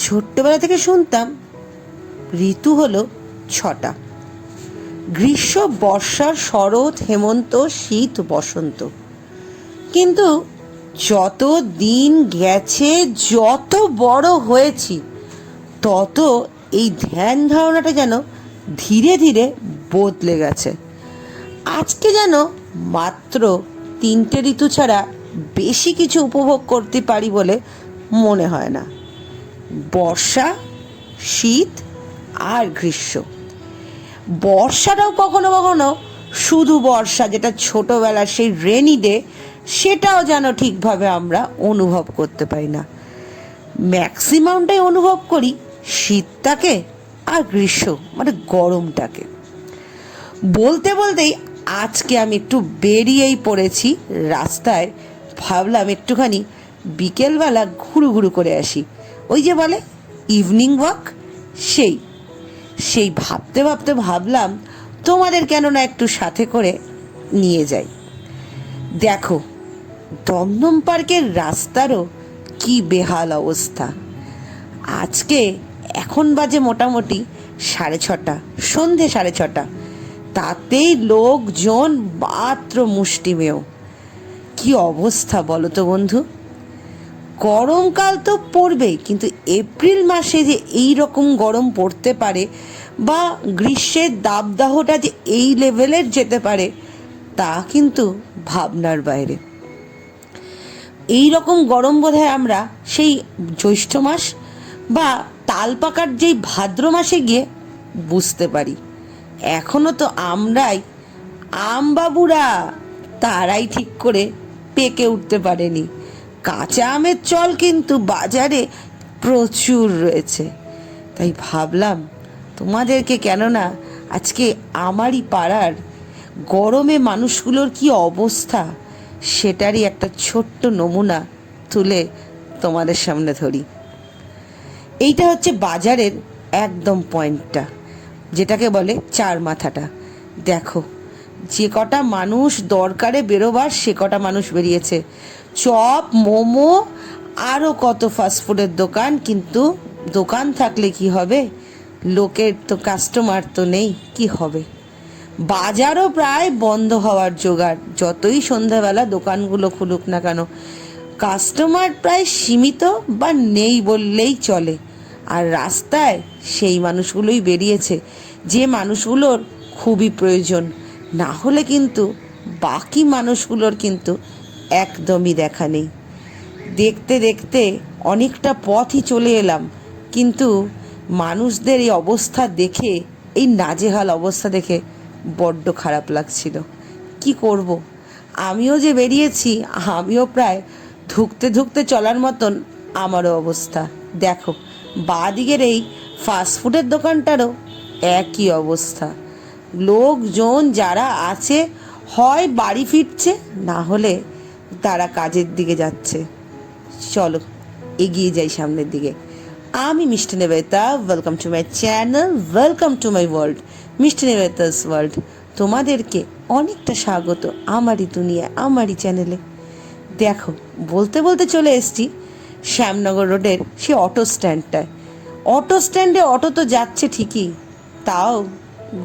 ছোট্টবেলা থেকে শুনতাম, ঋতু হলো ছটা। গ্রীষ্ম, বর্ষা, শরৎ, হেমন্ত, শীত, বসন্ত। কিন্তু যত দিন গেছে, যত বড় হয়েছি, তত এই ধ্যান ধারণাটা যেন ধীরে ধীরে বদলে গেছে। আজকে যেন মাত্র তিনটে ঋতু ছাড়া বেশি কিছু উপভোগ করতে পারি বলে মনে হয় না। বর্ষা, শীত আর গ্রীষ্ম। বর্ষাটাও কখনো কখনো শুধু বর্ষা, যেটা ছোটোবেলার সেই রেনি ডে সেটাও যেন ঠিকভাবে আমরা অনুভব করতে পারি না। ম্যাক্সিমামটাই অনুভব করি শীতটাকে আর গ্রীষ্ম মানে গরমটাকে। বলতে বলতেই আজকে আমি একটু বেরিয়েই পড়েছি রাস্তায়, ভাবলাম একটুখানি বিকেলবেলা ঘুরু ঘুরু করে আসি। ওই যে বলে ইভিনিং ওয়াক সেই। সেই ভাবতে ভাবতে ভাবলাম, তোমাদের কেন না একটু সাথে করে নিয়ে যাই? দেখো, দমদম পার্কের রাস্তারও কি বেহাল অবস্থা। আজকে এখন বাজে মোটামুটি সাড়ে ছটা, সন্ধে সাড়ে ছটা। তাতেই লোকজন মাত্র মুষ্টিমেয়। কি অবস্থা বলো তো বন্ধু? গরমকাল তো পড়বেই, কিন্তু এপ্রিল মাসে যে এই রকম গরম পড়তে পারে বা গ্রীষ্মের দাবদাহটা যে এই লেভেলের যেতে পারে, তা কিন্তু ভাবনার বাইরে। এই রকম গরম বোধহয় আমরা সেই জ্যৈষ্ঠ মাস বা তাল পাকার যেই ভাদ্র মাসে গিয়ে বুঝতে পারি। এখনও তো আমরাই আমবাবুরা তারাই ঠিক করে পেকে উঠতে পারেনি। কাঁচা আমের চল কিন্তু বাজারে প্রচুর রয়েছে। তাই ভাবলাম, তোমাদেরকে কেননা আজকে আমারই পাড়ার গরমে মানুষগুলোর কি অবস্থা, সেটারই একটা ছোট্ট নমুনা তুলে তোমাদের সামনে ধরি। এইটা হচ্ছে বাজারের একদম পয়েন্টটা, যেটাকে বলে চার মাথাটা। দেখো, যে কটা মানুষ দরকারে বেরোবার, সে কটা মানুষ বেরিয়েছে। চপ, মোমো আরও কত ফাস্টফুডের দোকান, কিন্তু দোকান থাকলে কি হবে? লোকের তো কাস্টমার তো নেই, কি হবে? বাজারও প্রায় বন্ধ হওয়ার জোগাড়, যতই সন্ধ্যাবেলা দোকানগুলো খুলুক না কেন। কাস্টমার প্রায় সীমিত বা নেই বললেই চলে। আর রাস্তায় সেই মানুষগুলোই বেরিয়েছে, যে মানুষগুলোর খুবই প্রয়োজন। না হলে কিন্তু বাকি মানুষগুলোর কিন্তু একদমই দেখা নেই। দেখতে দেখতে অনেকটা পথই চলে এলাম, কিন্তু মানুষদের এই অবস্থা দেখে, এই নাজেহাল অবস্থা দেখে বড্ড খারাপ লাগছিল। কি করব? আমিও যে বেরিয়েছি, আমিও প্রায় ধুকতে ধুকতে চলার মতন আমারও অবস্থা। দেখো বা দিকের এই ফাস্টফুডের দোকানটারও একই অবস্থা। লোকজন যারা আছে, হয় বাড়ি ফিরছে, না হলে তারা কাজের দিকে যাচ্ছে। চলো, এগিয়ে যাই সামনের দিকে। আমি Mishti Nibeta welcome to my channel welcome to my world Mishti Nibeta's world তোমাদেরকে অনেকটা স্বাগত আমারই দুনিয়া আমারই চ্যানেলে দেখো, বলতে বলতে চলে এসছি শ্যামনগর রোডের সে অটো স্ট্যান্ডটায় অটো স্ট্যান্ডে অটো তো যাচ্ছে ঠিকই, তাও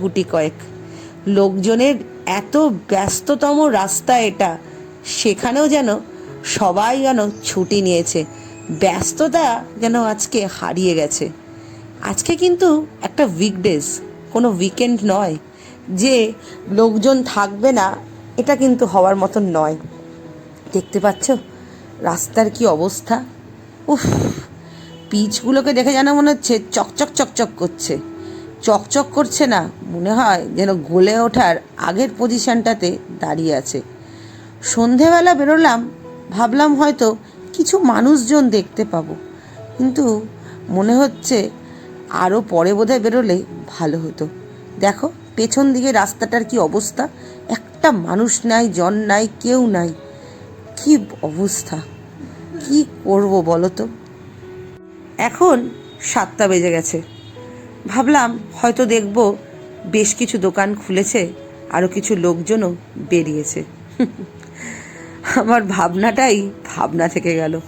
গুটি কয়েক। লোকজনের এত ব্যস্ততম রাস্তা এটা সেখানেও যেন সবাই যেন ছুটি নিয়েছে, ব্যস্ততা যেন আজকে হারিয়ে গেছে। আজকে কিন্তু একটা উইকডেজ কোনো উইকেন্ড নয়। যে লোকজন থাকবে না, এটা কিন্তু হওয়ার মতন নয়। দেখতে পাচ্ছ, রাস্তার কি অবস্থা? উফ, পিচগুলোকে দেখে যেন মনে হচ্ছে চকচক চকচক করছে। চকচক করছে না, মনে হয় যেন গলে ওঠার আগের পজিশনটাতে দাঁড়িয়ে আছে। সন্ধেবেলা বেরোলাম, ভাবলাম হয়তো কিছু মানুষজন দেখতে পাবো। কিন্তু মনে হচ্ছে আরও পরে বোধহয় বেরোলে ভালো হতো। দেখো, পেছন দিকে রাস্তাটার কি অবস্থা? একটা মানুষ নাই, জন নাই, কেউ নাই। কি অবস্থা? কি করব বলো তো? এখন সাতটা বেজে গেছে। ভাবলাম হয়তো দেখব বেশ কিছু দোকান খুলেছে আরও কিছু লোকজনও বেরিয়েছে। আমার ভাবনাটাই ভাবনা থেকে গেল।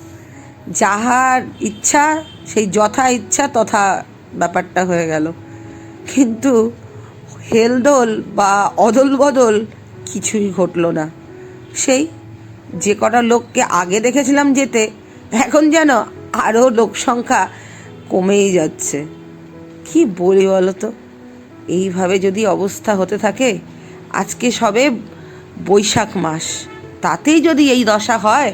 যাহার ইচ্ছা, সেই যথা ইচ্ছা তথা ব্যাপারটা হয়ে গেল। কিন্তু হেলদোল বা অদল বদল কিছুই ঘটলো না। সেই যে কটা লোককে আগে দেখেছিলাম যেতে, এখন যেন আরও লোক সংখ্যা কমেই যাচ্ছে। কি বলি বলো তো এইভাবে যদি অবস্থা হতে থাকে, আজকে সবে বৈশাখ মাস। তাতেই যদি এই দশা হয়,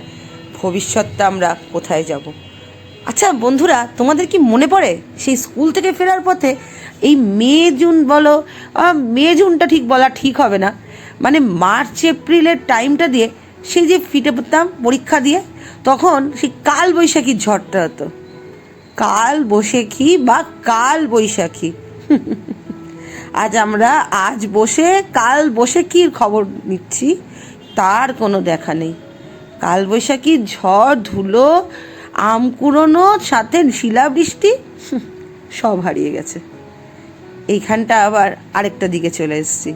ভবিষ্যৎটা আমরা কোথায় যাব? আচ্ছা বন্ধুরা, তোমাদের কি মনে পড়ে সেই স্কুল থেকে ফেরার পথে এই মে, জুন বলো মে, জুনটা ঠিক বলা ঠিক হবে না? মানে মার্চ, এপ্রিলের টাইমটা দিয়ে সেই যে ফিটে পড়তাম পরীক্ষা দিয়ে, তখন সেই কাল বৈশাখীর ঝড়টা হতো। কাল বৈশাখী বা কাল বৈশাখী আজ আমরা আজ বসে কাল বৈশাখীর খবর নিচ্ছি। তার কোনো দেখা নেই। কাল বৈশাখীর ঝড়, ধুলো, আম কুড়োনো, সাথে শিলাবৃষ্টি সব হারিয়ে গেছে। এইখানটা আবার আরেকটা দিকে চলে এসেছি।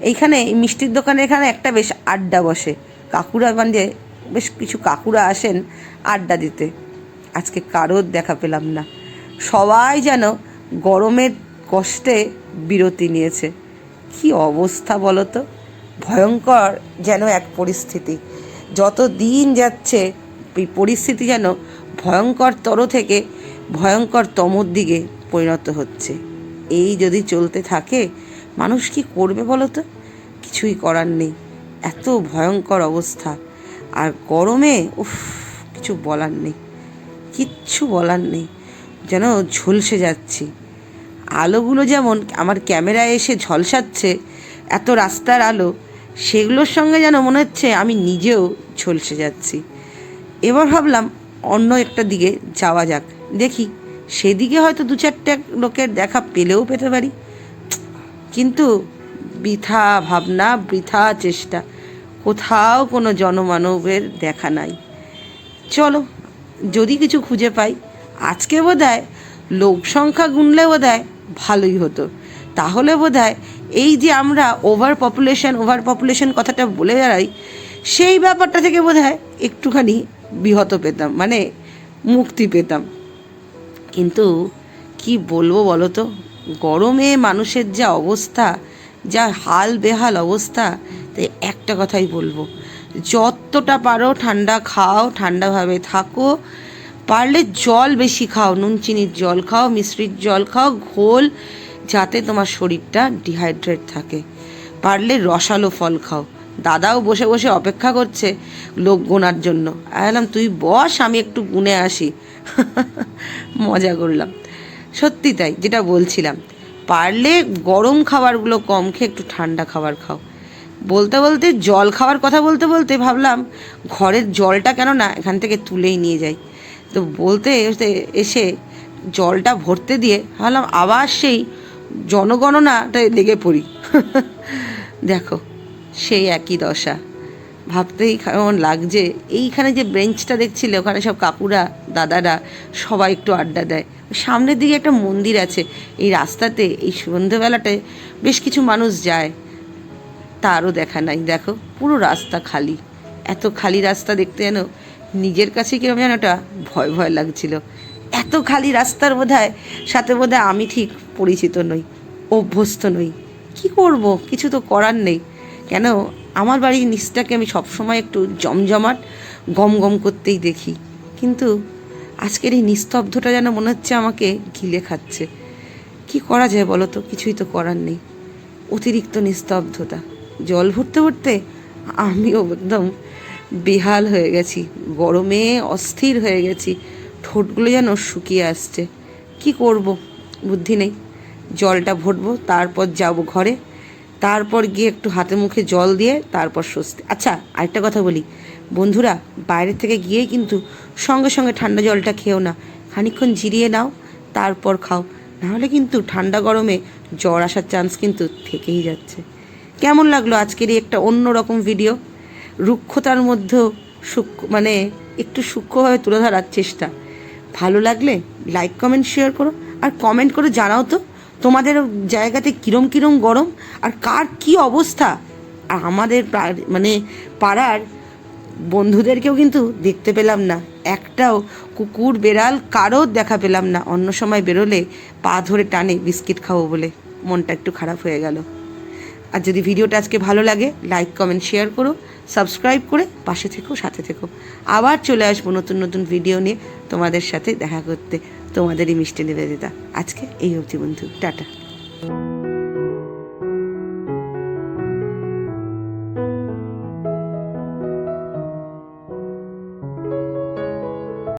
এইখানে মিষ্টির দোকানে এখানে একটা বেশ আড্ডা বসে। কাকুরা মানে বেশ কিছু কাকুরা আসেন আড্ডা দিতে। আজকে কারোর দেখা পেলাম না। সবাই যেন গরমের কষ্টে বিরতি নিয়েছে। কি অবস্থা বলো তো? ভয়ঙ্কর যেন এক পরিস্থিতি। যত দিন যাচ্ছে, এই পরিস্থিতি যেন ভয়ঙ্কর তর থেকে ভয়ঙ্কর তমর দিকে পরিণত হচ্ছে। এই যদি চলতে থাকে, মানুষ কি করবে বলো তো? কিছুই করার নেই। এত ভয়ঙ্কর অবস্থা। আর গরমে, উফ, কিছু বলার নেই। কিচ্ছু বলার নেই। যেন ঝলসে যাচ্ছি। আলোগুলো যেমন আমার ক্যামেরায় এসে ঝলসাচ্ছে, এত রাস্তার আলো সেগুলোর সঙ্গে যেন মনে হচ্ছে আমি নিজেও ঝলসে যাচ্ছি। এবার ভাবলাম অন্য একটা দিকে যাওয়া যাক। দেখি, সেদিকে হয়তো দু চারটে লোকের দেখা পেলেও পেতে পারি। কিন্তু বৃথা ভাবনা, বৃথা চেষ্টা, কোথাও কোনো জনমানবের দেখা নাই। চলো, যদি কিছু খুঁজে পাই, আজকে বোধ হয় লোক সংখ্যা গুনলে বোধ হয় ভালোই হতো। তাহলে বোধ হয় এই যে আমরা ওভার পপুলেশন ওভার পপুলেশন কথাটা বলে দাঁড়াই সেই ব্যাপারটা থেকে বোধ হয় একটুখানি বিহত পেতাম মানে মুক্তি পেতাম। কিন্তু কি বলব বলো তো গরমে মানুষের যা অবস্থা, যা হাল বেহাল অবস্থা, তাই একটা কথাই বলব। যতটা পারো ঠান্ডা খাও, ঠান্ডাভাবে থাকো। পারলে জল বেশি খাও, নুন, চিনির জল খাও, মিশ্রির জল খাও, ঘোল যাতে তোমার শরীরটা ডিহাইড্রেট থাকে। পারলে রসালো ফল খাও। দাদাও বসে বসে অপেক্ষা করছে লোক গোনার জন্য। আলাম তুই বস, আমি একটু গুনে আসি। মজা করলাম। সত্যি তাই, যেটা বলছিলাম। পারলে গরম খাবারগুলো কম খেয়ে একটু ঠান্ডা খাবার খাও। বলতে বলতে, জল খাওয়ার কথা বলতে বলতে ভাবলাম, ঘরের জলটা কেন না এখান থেকে তুলেই নিয়ে যাই। তো বলতে এসে- জলটা ভরতে দিয়ে ভাবলাম, আবার সেই জনগণনাটায় লেগে পড়ি। দেখো, সেই একই দশা। ভাবতেই কেমন লাগছে, এইখানে যে বেঞ্চটা দেখছিলে, ওখানে সব কাকুরা, দাদারা সবাই একটু আড্ডা দেয়। সামনের দিকে একটা মন্দির আছে, এই রাস্তাতে, এই সন্ধ্যেবেলাটায় বেশ কিছু মানুষ যায়। তারও দেখা নাই। দেখো, পুরো রাস্তা খালি। এত খালি রাস্তা দেখতে যেন নিজের কাছে কীরকম যেন ভয় ভয় লাগছিল। এত খালি রাস্তার বোধ হয় সাথে বোধ হয় আমি ঠিক পরিচিত নই, অভ্যস্ত নই। কি করব? কিছু তো করার নেই। কেন? আমার বাড়ির নিচটাকে আমি সবসময় একটু জমজমাট গম গম করতেই দেখি। কিন্তু আজকের এই নিস্তব্ধটা যেন মনে হচ্ছে আমাকে গিলে খাচ্ছে। কি করা যায় বলো তো? কিছুই তো করার নেই। অতিরিক্ত নিস্তব্ধতা। জল ভরতে ভরতে আমিও একদম বেহাল হয়ে গেছি। গরমে অস্থির হয়ে গেছি। ঠোঁটগুলো যেন শুকিয়ে আসছে। কি করব? বুদ্ধি নেই। জলটা ভরবো, তারপর যাব ঘরে। তারপর গিয়ে একটু হাতে মুখে জল দিয়ে তারপর স্বস্তি। আচ্ছা আরেকটা কথা বলি। বন্ধুরা, বাইরে থেকে গিয়ে কিন্তু সঙ্গে সঙ্গে ঠান্ডা জলটা খেও না। খানিকক্ষণ জিরিয়ে নাও, তারপর খাও। নাহলে কিন্তু ঠান্ডা গরমে জ্বর আসার চান্স কিন্তু থেকেই যাচ্ছে। কেমন লাগল আজকের এই একটা অন্য রকম ভিডিও রুক্ষতার মধ্যেও সূক্ষ্ম মানে একটু সূক্ষ্মভাবে তুলে ধরার চেষ্টা। ভালো লাগলে লাইক কমেন্ট শেয়ার করো আর কমেন্ট করে জানাও তো তোমাদের জায়গাতে কিরম কিরম গরম আর কার কি অবস্থা। আর আমাদের মানে পাড়ার বন্ধুদেরকেও কিন্তু দেখতে পেলাম না। একটাও কুকুর, বেড়াল কারোর দেখা পেলাম না। অন্য সময় বেরোলে পা ধরে টানে বিস্কিট খাব বলে। মনটা একটু খারাপ হয়ে গেল। আর যদি ভিডিওটা আজকে ভালো লাগে লাইক কমেন্ট শেয়ার করো সাবস্ক্রাইব করে পাশে থেকো, সাথে থেকো। আবার চলে আসব নতুন নতুন ভিডিও নিয়ে তোমাদের সাথে দেখা করতে। তোমাদেরই মিষ্টি নিবেদিতা। আজকে এই অবধি বন্ধু। টাটা।